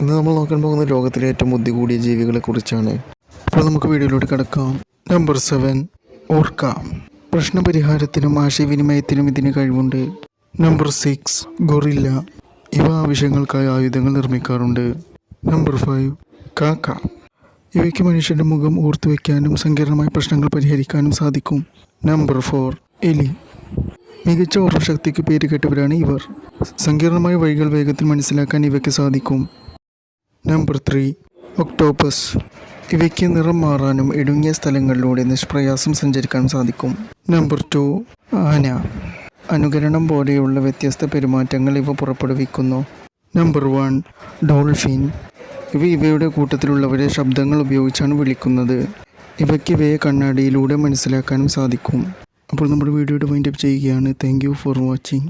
ഇന്ന് നമ്മൾ നോക്കാൻ പോകുന്ന ലോകത്തിലെ ഏറ്റവും ബുദ്ധി കൂടിയ ജീവികളെ കുറിച്ചാണ്. അപ്പോൾ നമുക്ക് വീഡിയോയിലോട്ട് കിടക്കാം. Number seven ഓർക്ക. പ്രശ്നപരിഹാരത്തിനും ആശയവിനിമയത്തിനും ഇതിന് കഴിവുണ്ട്. Number six gorilla. ഇവ ആവശ്യങ്ങൾക്കായി ആയുധങ്ങൾ നിർമ്മിക്കാറുണ്ട്. നമ്പർ ഫൈവ് കാക്ക. ഇവയ്ക്ക് മനുഷ്യന്റെ മുഖം ഓർത്തു വയ്ക്കാനും സങ്കീർണമായ പ്രശ്നങ്ങൾ പരിഹരിക്കാനും സാധിക്കും. നമ്പർ ഫോർ എലി. മികച്ച ഓർമ്മശക്തിക്ക് പേര് ഇവർ. സങ്കീർണമായ വഴികൾ വേഗത്തിൽ മനസ്സിലാക്കാൻ ഇവയ്ക്ക് സാധിക്കും. Number three octopus. ഇവയ്ക്ക് നിറം മാറാനും ഇടുങ്ങിയ സ്ഥലങ്ങളിലൂടെ നിഷ്പ്രയാസം സഞ്ചരിക്കാനും സാധിക്കും. നമ്പർ ടു ആന. അനുകരണം പോലെയുള്ള വ്യത്യസ്ത പെരുമാറ്റങ്ങൾ ഇവ പുറപ്പെടുവിക്കുന്നു. Number one dolphin. ഇവ ഇവയുടെ കൂട്ടത്തിലുള്ളവരെ ശബ്ദങ്ങൾ ഉപയോഗിച്ചാണ് വിളിക്കുന്നത്. ഇവയ്ക്ക് ഇവയെ കണ്ണാടിയിലൂടെ മനസ്സിലാക്കാനും സാധിക്കും. അപ്പോൾ നമ്മുടെ വീഡിയോയുടെ വൈൻഡപ്പ് ചെയ്യുകയാണ്. Thank for watching.